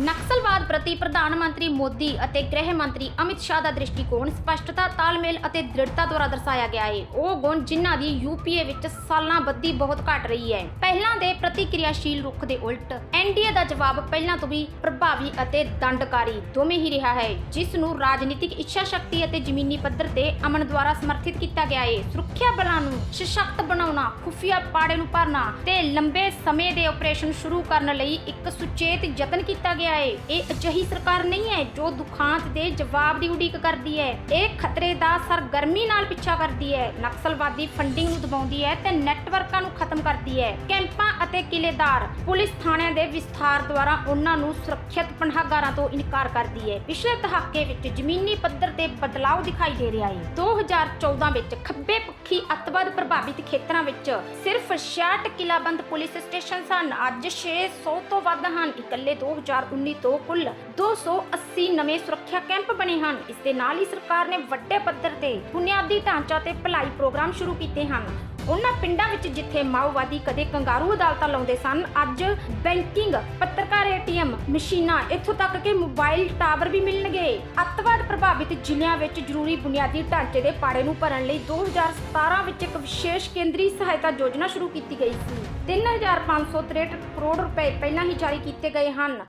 ਨਕਸਲਵਾਦ ਪ੍ਰਤੀ ਪ੍ਰਧਾਨ ਮੰਤਰੀ ਮੋਦੀ ਅਤੇ ਗ੍ਰਹਿ ਮੰਤਰੀ ਅਮਿਤ ਸ਼ਾਹ ਦਾ ਦ੍ਰਿਸ਼ਟੀਕੋਣ ਸਪਸ਼ਟਤਾ, ਤਾਲਮੇਲ ਅਤੇ ਦ੍ਰਿੜਤਾ ਦੁਆਰਾ ਦਰਸਾਇਆ ਗਿਆ ਹੈ। ਉਹ ਗੁਣ ਜਿਨ੍ਹਾਂ ਦੀ ਯੂਪੀਏ ਵਿੱਚ ਸਾਲਾਂ ਬੱਧੀ ਬਹੁਤ ਘਟ ਰਹੀ ਹੈ। ਪਹਿਲਾਂ ਦੇ ਪ੍ਰਤੀਕਿਰਿਆਸ਼ੀਲ ਰੁਖ ਦੇ ਉਲਟ ਐਨਡੀਏ ਦਾ ਜਵਾਬ ਪਹਿਲਾਂ ਤੋਂ ਵੀ ਪ੍ਰਭਾਵੀ ਅਤੇ ਦੰਡਕਾਰੀ ਦੋਵੇਂ ਹੀ ਰਿਹਾ ਹੈ, ਜਿਸ ਨੂੰ ਰਾਜਨੀਤਿਕ ਇੱਛਾ ਸ਼ਕਤੀ ਅਤੇ ਜ਼ਮੀਨੀ ਪੱਧਰ ਤੇ ਅਮਨ ਦੁਆਰਾ ਸਮਰਥਿਤ ਕੀਤਾ ਗਿਆ ਹੈ। ਸੁਰੱਖਿਆ ਬਲਾਂ ਨੂੰ ਸਸ਼ਕਤ ਬਣਾਉਣਾ, ਖੁਫੀਆ ਪਾੜੇ ਨੂੰ ਭਰਨਾ ਤੇ ਲੰਬੇ ਸਮੇਂ ਦੇ ਆਪਰੇਸ਼ਨ ਸ਼ੁਰੂ ਕਰਨ ਲਈ ਇੱਕ ਸੁਚੇਤ ਯਤਨ ਕੀਤਾ ਗਿਆ ਹੈ ਇਹ ਅਜਿਹੀ ਸਰਕਾਰ ਨਹੀਂ ਹੈ ਜੋ ਦੁਖਾਂਤ ਦੇ ਜਵਾਬ ਦੀ ਉਡੀਕ ਕਰਦੀ ਹੈ। ਇਹ ਖਤਰੇ ਦਾ ਸਰਗਰਮੀ ਨਾਲ ਪਿੱਛਾ ਕਰਦੀ ਹੈ। ਨਕਸਲਵਾਦੀ ਫੰਡਿੰਗ ਨੂੰ ਦਬਾਉਂਦੀ ਹੈ ਤੇ ਨੈਟਵਰਕਾਂ ਨੂੰ ਖਤਮ ਕਰਦੀ ਹੈ। ਕੈਂਪਾਂ ਅਤੇ ਕਿਲੇਦਾਰ ਪੁਲਿਸ ਥਾਣਿਆਂ ਦੇ ਵਿਸਥਾਰ ਦੁਆਰਾ ਉਹਨਾਂ ਨੂੰ ਸੁਰੱਖਿਅਤ ਪਨਾਹਗਾਰਾਂ ਤੋਂ ਇਨਕਾਰ ਕਰਦੀ ਹੈ। ਪਿਛਲੇ ਦਹਾਕੇ ਵਿੱਚ ਜ਼ਮੀਨੀ ਪੱਧਰ ਤੇ ਬਦਲਾਅ ਦਿਖਾਈ ਦੇ ਰਿਹਾ ਹੈ। 2014 ਵਿੱਚ ਖੱਬੇ ਪੱਖੀ ਅੱਤਵਾਦ ਪ੍ਰਭਾਵਿਤ ਖੇਤਰਾਂ ਵਿੱਚ ਸਿਰਫ 66 ਕਿਲਾਬੰਦ ਪੁਲਿਸ ਸਟੇਸ਼ਨ ਸਨ ਅੱਜ 600 ਤੋਂ ਵੱਧ ਹਨ। ਇਕੱਲੇ 2019 ਤੋਂ ਕੁੱਲ 280 ਨਵੇਂ ਸੁਰੱਖਿਆ ਕੈਂਪ ਬਣੇ ਹਨ। ਇਸ ਦੇ ਨਾਲ ਹੀ ਸਰਕਾਰ ਨੇ ਵੱਡੇ ਪੱਧਰ ਤੇ ਬੁਨਿਆਦੀ ਢਾਂਚਾ ਤੇ ਭਲਾਈ ਪ੍ਰੋਗਰਾਮ ਸ਼ੁਰੂ ਕੀਤੇ ਹਨ। ਉਹਨਾਂ ਪਿੰਡਾਂ ਵਿੱਚ ਜਿੱਥੇ ਮਾਓਵਾਦੀ ਕਦੇ ਕੰਗਾਰੂ ਅਦਾਲਤਾਂ ਲਾਉਂਦੇ ਸਨ, ਅੱਜ ਬੈਂਕਿੰਗ, ਪੱਤਰਕਾਰ ਏਟੀਐਮ ਮਸ਼ੀਨਾਂ ਇੱਥੋਂ ਤੱਕ ਕਿ ਮੋਬਾਈਲ ਟਾਵਰ ਵੀ ਮਿਲਣਗੇ। ਅੱਤਵਾਦ ਪ੍ਰਭਾਵਿਤ ਜ਼ਿਲ੍ਹਿਆਂ ਵਿੱਚ ਜ਼ਰੂਰੀ ਬੁਨਿਆਦੀ ਢਾਂਚੇ ਦੇ ਪਾੜੇ ਨੂੰ ਭਰਨ ਲਈ 2017 ਵਿੱਚ ਇੱਕ ਵਿਸ਼ੇਸ਼ ਕੇਂਦਰੀ ਸਹਾਇਤਾ ਯੋਜਨਾ ਸ਼ੁਰੂ ਕੀਤੀ ਗਈ ਸੀ। 3563 ਕਰੋੜ ਰੁਪਏ ਪਹਿਲਾਂ ਹੀ ਜਾਰੀ ਕੀਤੇ ਗਏ ਹਨ।